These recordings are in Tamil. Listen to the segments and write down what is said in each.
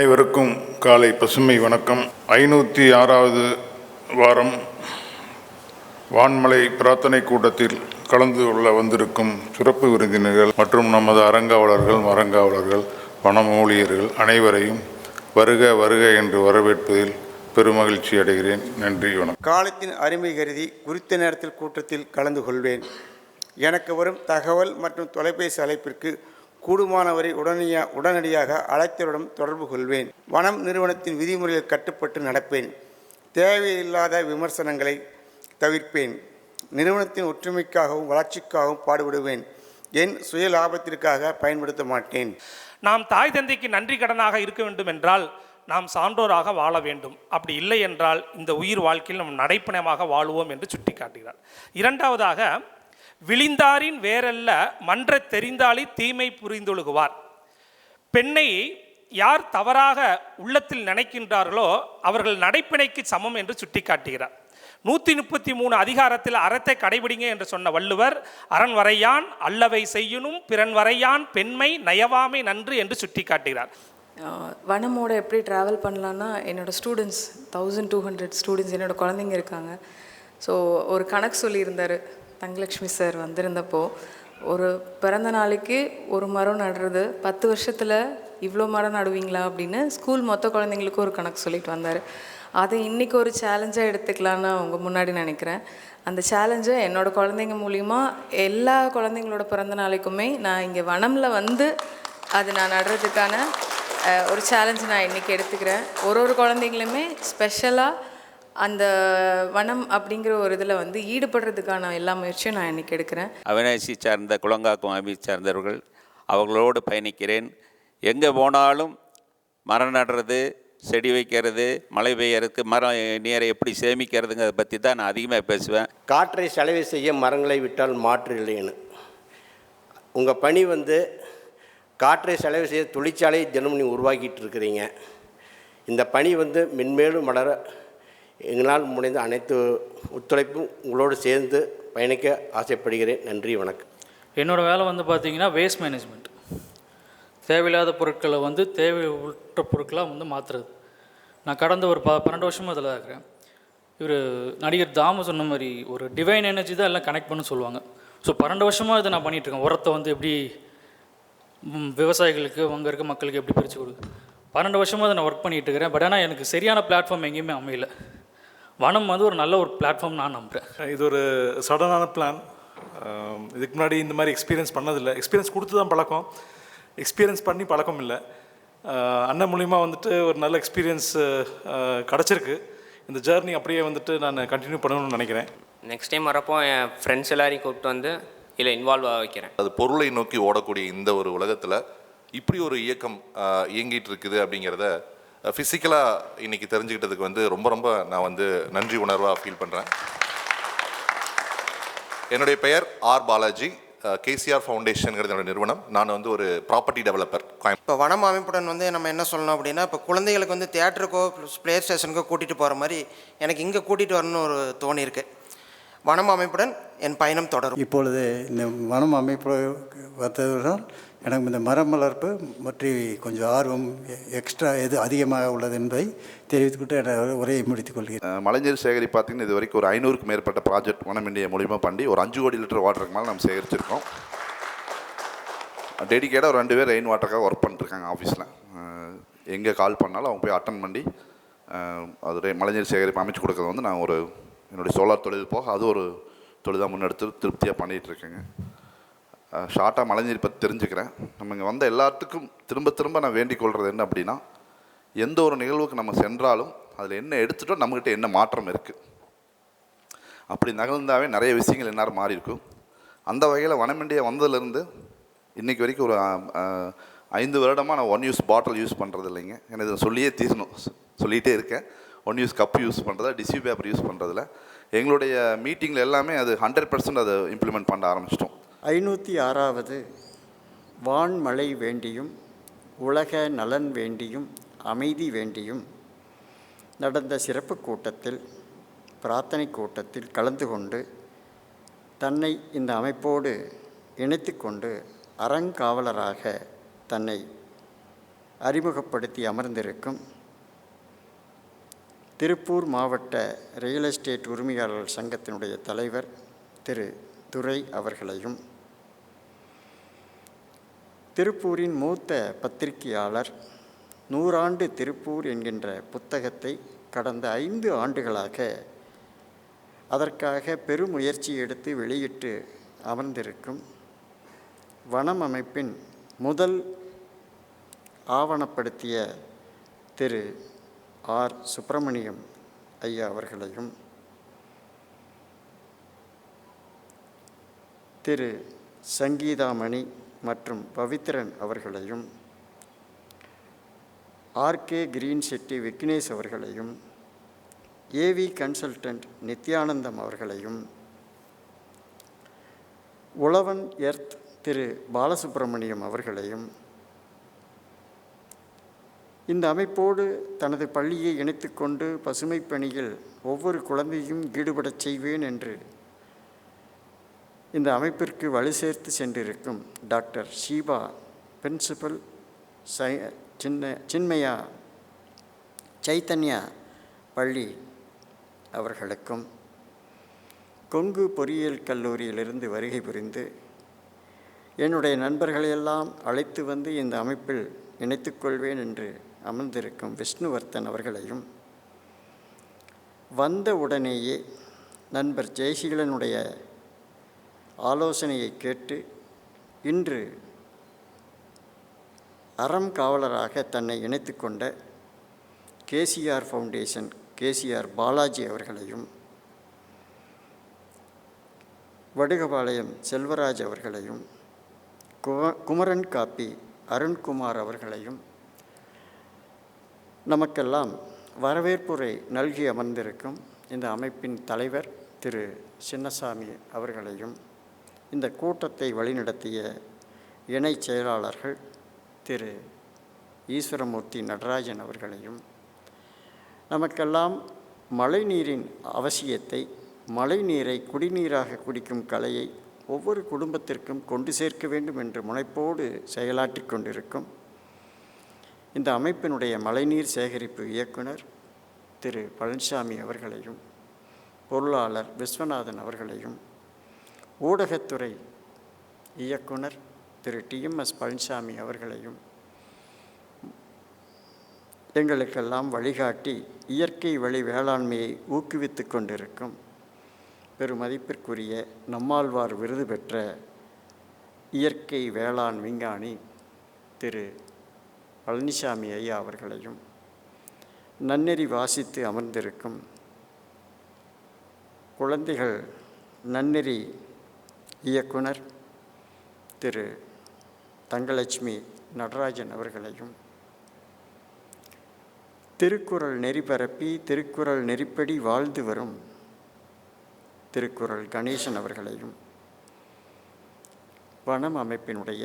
அனைவருக்கும் காலை பசுமை வணக்கம். ஐநூற்றி ஆறாவது வாரம் வான்மலை பிரார்த்தனை கூட்டத்தில் கலந்து கொள்ள வந்திருக்கும் சிறப்பு விருந்தினர்கள் மற்றும் நமது அறங்காவலர்கள் மரங்காவலர்கள் வனம் ஊழியர்கள் அனைவரையும் வருக வருக என்று வரவேற்பதில் பெருமகிழ்ச்சி அடைகிறேன். நன்றி வணக்கம். காலத்தின் அருமை கருதி குறித்த நேரத்தில் கூட்டத்தில் கலந்து கொள்வேன். எனக்கு வரும் தகவல் மற்றும் தொலைபேசி அழைப்பிற்கு கூடுமானவரை உடனடியா உடனடியாக அழைத்தவரிடம் தொடர்பு கொள்வேன். வனம் நிறுவனத்தின் விதிமுறைகள் கட்டுப்பட்டு நடப்பேன். தேவையில்லாத விமர்சனங்களை தவிர்ப்பேன். நிறுவனத்தின் ஒற்றுமைக்காகவும் வளர்ச்சிக்காகவும் பாடுபடுவேன். என் சுய லாபத்திற்காக பயன்படுத்த மாட்டேன். நாம் தாய் தந்தைக்கு நன்றி கடனாக இருக்க வேண்டும் என்றால் நாம் சான்றோராக வாழ வேண்டும். அப்படி இல்லை என்றால் இந்த உயிர் வாழ்க்கையில் நாம் நடைப்பணமாக வாழுவோம் என்று சுட்டிக்காட்டுகிறார். இரண்டாவதாக விழிந்தாரின் வேறல்ல மன்ற தெரிந்தாலே தீமை புரிந்தொழுகுவார். பெண்ணை யார் தவறாக உள்ளத்தில் நினைக்கின்றார்களோ அவர்கள் நடைப்பிணைக்கு சமம் என்று சுட்டிக்காட்டுகிறார். நூற்றி முப்பத்தி மூணு அதிகாரத்தில் அறத்தை கடைபிடிங்க என்று சொன்ன வள்ளுவர் அரண் வரையான் அல்லவை செய்யணும் பிறன் வரையான் பெண்மை நயவாமை நன்று என்று சுட்டிக்காட்டுகிறார். வனமோட எப்படி ட்ராவல் பண்ணலான்னா என்னோடய students thousand two hundred students என்னோட குழந்தைங்க இருக்காங்க. ஸோ ஒரு கணக்கு சொல்லியிருந்தார். தங்கலக்ஷ்மி சார் வந்திருந்தப்போ ஒரு பிறந்த நாளைக்கு ஒரு மரம் நடுறது பத்து வருஷத்தில் இவ்வளோ மரம் நடுவீங்களா அப்படின்னு ஸ்கூல் மொத்த குழந்தைங்களுக்கும் ஒரு கணக்கு சொல்லிட்டு வந்தார். அதை இன்றைக்கி ஒரு சேலஞ்சாக எடுத்துக்கலான்னு அவங்க முன்னாடி நினைக்கிறேன். அந்த சேலஞ்சை என்னோடய குழந்தைங்க மூலிமா எல்லா குழந்தைங்களோட பிறந்த நாளைக்குமே நான் இங்கே வனமில் வந்து அது நான் நடுறதுக்கான ஒரு சேலஞ்சு நான் இன்றைக்கி எடுத்துக்கிறேன். ஒரு ஒரு குழந்தைங்களுமே ஸ்பெஷலாக அந்த வனம் அப்படிங்கிற ஒரு இதில் வந்து ஈடுபடுறதுக்கான எல்லா முயற்சியும் நான் இன்றைக்கி எடுக்கிறேன். அவினாசி சார்ந்த குளங்காக்கும் அமைப்பை சார்ந்தவர்கள் அவர்களோடு பயணிக்கிறேன். எங்கே போனாலும் மரம் நடுறது செடி வைக்கிறது மழை பெய்யறதுக்கு மரம் நீரை எப்படி சேமிக்கிறதுங்கிறத பற்றி தான் நான் அதிகமாக பேசுவேன். காற்றை செலவு செய்ய மரங்களை விட்டால் மாற்று இல்லைன்னு. உங்கள் பணி வந்து காற்றை செலவு செய்ய தொழிற்சாலை தினமும் நீ உருவாக்கிட்டு இருக்கிறீங்க. இந்த பணி வந்து மென்மேலும் வளர எங்களால் முடிந்த அனைத்து ஒத்துழைப்பும் உங்களோடு சேர்ந்து பயணிக்க ஆசைப்படுகிறேன். நன்றி வணக்கம். என்னோடய வேலை வந்து பார்த்தீங்கன்னா வேஸ்ட் மேனேஜ்மெண்ட் தேவையில்லாத பொருட்களை வந்து தேவையற்ற பொருட்களாக வந்து மாற்றுறது நான் கடந்த ஒரு ப பன்னெண்டு வருஷமாக அதில் இருக்கிறேன். இவர் நடிகர் தாமு சொன்ன மாதிரி ஒரு டிவைன் எனர்ஜி தான் எல்லாம் கனெக்ட் பண்ண சொல்லுவாங்க. ஸோ பன்னெண்டு வருஷமாக இதை நான் பண்ணிகிட்ருக்கேன் உரத்தை வந்து எப்படி விவசாயிகளுக்கு அங்கே இருக்க மக்களுக்கு எப்படி பிரித்து கொடுக்கு. பன்னெண்டு வருஷமாக அதை நான் ஒர்க் பண்ணிகிட்டு இருக்கிறேன். பட் ஆனால் எனக்கு சரியான பிளாட்ஃபார்ம் எங்கேயுமே அமையலை. வனம் வந்து ஒரு நல்ல ஒரு பிளாட்ஃபார்ம் நான் நம்புகிறேன் இது ஒரு சடனான பிளான் இதுக்கு முன்னாடி இந்த மாதிரி எக்ஸ்பீரியன்ஸ் பண்ணதில்லை. எக்ஸ்பீரியன்ஸ் கொடுத்து தான் பழக்கம். எக்ஸ்பீரியன்ஸ் பண்ணி பழக்கம் இல்லை. அண்ணன் மூலிமா வந்துட்டு ஒரு நல்ல எக்ஸ்பீரியன்ஸ் கிடச்சிருக்கு. இந்த ஜேர்னி அப்படியே வந்துட்டு நான் கண்டினியூ பண்ணணும்னு நினைக்கிறேன். நெக்ஸ்ட் டைம் வரப்போ என் ஃப்ரெண்ட்ஸ் எல்லாரையும் கூப்பிட்டு வந்து இதில் இன்வால்வ் ஆக வைக்கிறேன். அது பொருளை நோக்கி ஓடக்கூடிய இந்த ஒரு உலகத்தில் இப்படி ஒரு இயக்கம் இயங்கிட்டு இருக்குது அப்படிங்கிறத ஃபிசிக்கலாக இன்னைக்கு தெரிஞ்சுக்கிட்டதுக்கு வந்து ரொம்ப ரொம்ப நான் வந்து நன்றி உணர்வாக ஃபீல் பண்ணுறேன் என்னுடைய பெயர் ஆர் பாலாஜி. கேசிஆர் ஃபவுண்டேஷனுங்கிறது என்னோட நிறுவனம். நான் வந்து ஒரு ப்ராப்பர்ட்டி டெவலப்பர் இப்போ வனம் அமைப்புடன் வந்து நம்ம என்ன சொல்லணும் அப்படின்னா இப்போ குழந்தைகளுக்கு வந்து தேட்டருக்கோ ப்ளே ஸ்டேஷனுக்கோ கூட்டிகிட்டு போகிற மாதிரி எனக்கு இங்கே கூட்டிகிட்டு வரணும்னு ஒரு தோணி இருக்குது வனம் அமைப்புடன் என் பயணம் தொடரும். இப்பொழுது இந்த வனம் அமைப்பு வந்ததுடன் எனக்கு இந்த மரம் வளர்ப்பு பற்றி கொஞ்சம் ஆர்வம் எக்ஸ்ட்ரா எது அதிகமாக உள்ளது என்பதை தெரிவித்துக்கிட்டு என்னோட உரையை முடித்துக் கொள்கிறேன். மழைநீர் சேகரி பார்த்தீங்கன்னா இது வரைக்கும் ஒரு ஐநூறுக்கும் மேற்பட்ட ப்ராஜெக்ட் வனம் இந்தியா மூலிமா பண்ணி ஒரு அஞ்சு கோடி லிட்டர் வாட்டருக்கு மேலே நம்ம சேகரிச்சிருக்கோம். டெடிக்கேட்டாக ஒரு ரெண்டு பேர் ரெயின் வாட்டருக்காக ஒர்க் பண்ணிட்டுருக்காங்க ஆஃபீஸில் எங்கே கால் பண்ணாலும் அவங்க போய் அட்டன் பண்ணி அது ரெ- மழைநீர் சேகரிப்பு அமைச்சு கொடுக்கறது வந்து நான் ஒரு என்னுடைய சோலார் தொழில் போக அது ஒரு தொழிலாக முன்னெடுத்து திருப்தியாக பண்ணிகிட்டு இருக்கேங்க ஷார்ட்டாக மழைநீர் பற்றி தெரிஞ்சுக்கிறேன். நம்ம இங்கே வந்த எல்லாத்துக்கும் திரும்ப திரும்ப நான் வேண்டிக் கொள்வது என்ன அப்படின்னா எந்த ஒரு நிகழ்வுக்கு நம்ம சென்றாலும் அதில் என்ன எடுத்துட்டோம் நம்மக்கிட்ட என்ன மாற்றம் இருக்குது அப்படி நகர்ந்தாவே நிறைய விஷயங்கள் எந்நேரம் மாறி இருக்கும் அந்த வகையில் வனமிண்டியா வந்ததுலேருந்து இன்றைக்கி வரைக்கும் ஒரு ஐந்து வருடமாக நான் ஒன் யூஸ் பாட்டில் யூஸ் பண்ணுறது இல்லைங்க எனக்கு இதை சொல்லியே தீரணும். சொல்லிகிட்டே இருக்கேன். ஒன் யூஸ் கப் யூஸ் பண்ணுறதா டிஷ்யூ பேப்பர் யூஸ் பண்ணுறதுல எங்களுடைய மீட்டிங்கில் எல்லாமே அது ஹண்ட்ரட் பர்சன்ட் அதை இம்ப்ளிமெண்ட் பண்ண ஆரம்பிச்சிட்டோம். ஐநூற்றி ஆறாவது வான்மழை வேண்டியும் உலக நலன் வேண்டியும் அமைதி வேண்டியும் நடந்த சிறப்பு கூட்டத்தில் பிரார்த்தனை கூட்டத்தில் கலந்து கொண்டு தன்னை இந்த அமைப்போடு இணைத்து கொண்டு அறங்காவலராக தன்னை அறிமுகப்படுத்தி அமர்ந்திருக்கும் திருப்பூர் மாவட்ட ரியல் எஸ்டேட் உரிமையாளர்கள் சங்கத்தினுடைய தலைவர் திரு. துரை அவர்களையும் திருப்பூரின் மூத்த பத்திரிகையாளர் நூறாண்டு திருப்பூர் என்கின்ற புத்தகத்தை கடந்த ஐந்து ஆண்டுகளாக அதற்காக பெருமுயற்சி எடுத்து வெளியிட்டு அமர்ந்திருக்கும் வனம் அமைப்பின் முதல் ஆவணப்படுத்திய திரு. ஆர். சுப்பிரமணியம் ஐயா அவர்களையும் திரு. சங்கீதாமணி மற்றும் பவித்ரன் அவர்களையும் ஆர்கே கிரீன் செட்டி விக்னேஷ் அவர்களையும் ஏவி கன்சல்டன்ட் நித்யானந்தம் அவர்களையும் உழவன் எர்த் திரு. பாலசுப்பிரமணியம் அவர்களையும் இந்த அமைப்போடு தனது பள்ளியை இணைத்துக்கொண்டு பசுமை பணியில் ஒவ்வொரு குழந்தையும் ஈடுபடச் செய்வேன் என்று இந்த அமைப்பிற்கு வலு சேர்த்து சென்றிருக்கும் டாக்டர் ஷீபா பிரின்சிபல் சை சின்ன சின்மயா சைத்தன்யா பள்ளி அவர்களுக்கும் கொங்கு பொறியியல் கல்லூரியிலிருந்து வருகை புரிந்து என்னுடைய நண்பர்களையெல்லாம் அழைத்து வந்து இந்த அமைப்பில் இணைத்துக்கொள்வேன் என்று அமர்ந்திருக்கும் விஷ்ணுவர்த்தன் அவர்களையும் வந்த உடனேயே நண்பர் ஜெயசீலனுடைய ஆலோசனையை கேட்டு இன்று அறம் காவலராக தன்னை இணைத்து கொண்ட கேசிஆர் ஃபவுண்டேஷன் கேசிஆர் பாலாஜி அவர்களையும் வடுகபாளையம் செல்வராஜ் அவர்களையும் கும- குமரன் காப்பி அருண்குமார் அவர்களையும் நமக்கெல்லாம் வரவேற்புரை நல்கி அமர்ந்திருக்கும் இந்த அமைப்பின் தலைவர் திரு சின்னசாமி அவர்களையும் இந்த கூட்டத்தை வழிநடத்திய இணை செயலாளர்கள் திரு ஈஸ்வரமூர்த்தி நடராஜன் அவர்களையும் நமக்கெல்லாம் மழைநீரின் அவசியத்தை மழைநீரை குடிநீராக குடிக்கும் கலையை ஒவ்வொரு குடும்பத்திற்கும் கொண்டு சேர்க்க வேண்டும் என்று முனைப்போடு செயலாற்றி கொண்டிருக்கும் இந்த அமைப்பினுடைய மழைநீர் சேகரிப்பு இயக்குனர் திரு பழனிசாமி அவர்களையும் பொருளாளர் விஸ்வநாதன் அவர்களையும் ஊடகத்துறை இயக்குனர் திரு டிஎம்எஸ் பழனிசாமி அவர்களையும் எங்களுக்கெல்லாம் வழிகாட்டி இயற்கை வழி வேளாண்மையை ஊக்குவித்து கொண்டிருக்கும் பெருமதிப்பிற்குரிய நம்மாழ்வார் விருது பெற்ற இயற்கை வேளாண் விஞ்ஞானி திரு பழனிசாமி ஐயா அவர்களையும் நன்னெறி வாசித்து அமர்ந்திருக்கும் குழந்தைகள் நன்னெறி இயக்குனர் திரு தங்கலட்சுமி நடராஜன் அவர்களையும் திருக்குறள் நெறி பரப்பி திருக்குறள் நெறிப்படி வாழ்ந்து வரும் திருக்குறள் கணேசன் அவர்களையும் வனம் அமைப்பினுடைய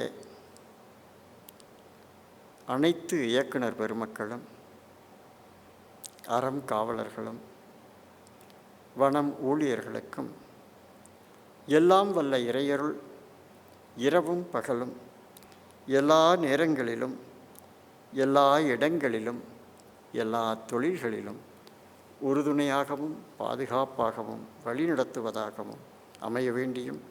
அனைத்து இயக்குனர் பெருமக்களும் அறம் காவலர்களும் வனம் ஊழியர்களுக்கும் எல்லாம் வல்ல இறையருள் இரவும் பகலும் எல்லா நேரங்களிலும் எல்லா இடங்களிலும் எல்லா தொழில்களிலும் உறுதுணையாகவும் பாதுகாப்பாகவும் வழிநடத்துவதாகவும் அமைய வேண்டியும்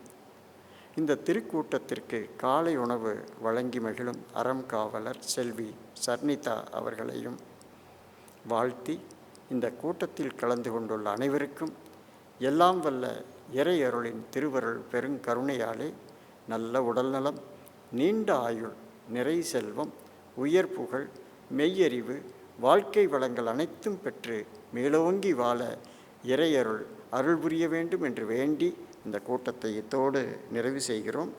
இந்த திருக்கூட்டத்திற்கு காலை உணவு வழங்கி மகிழும் அறம் காவலர் செல்வி சர்னிதா அவர்களையும் வாழ்த்தி இந்த கூட்டத்தில் கலந்து கொண்டுள்ள அனைவருக்கும் எல்லாம் வல்ல இறை அருளின் திருவருள் பெருங்கருணையாலே நல்ல உடல்நலம் நீண்ட ஆயுள் நிறை செல்வம் உயர் புகழ் மெய்யறிவு வாழ்க்கை வளங்கள் அனைத்தும் பெற்று மேலோங்கி வாழ இறையருள் அருள் புரிய வேண்டும் என்று வேண்டி இந்த கூட்டத்தை இத்தோடு நிறைவு செய்கிறோம்.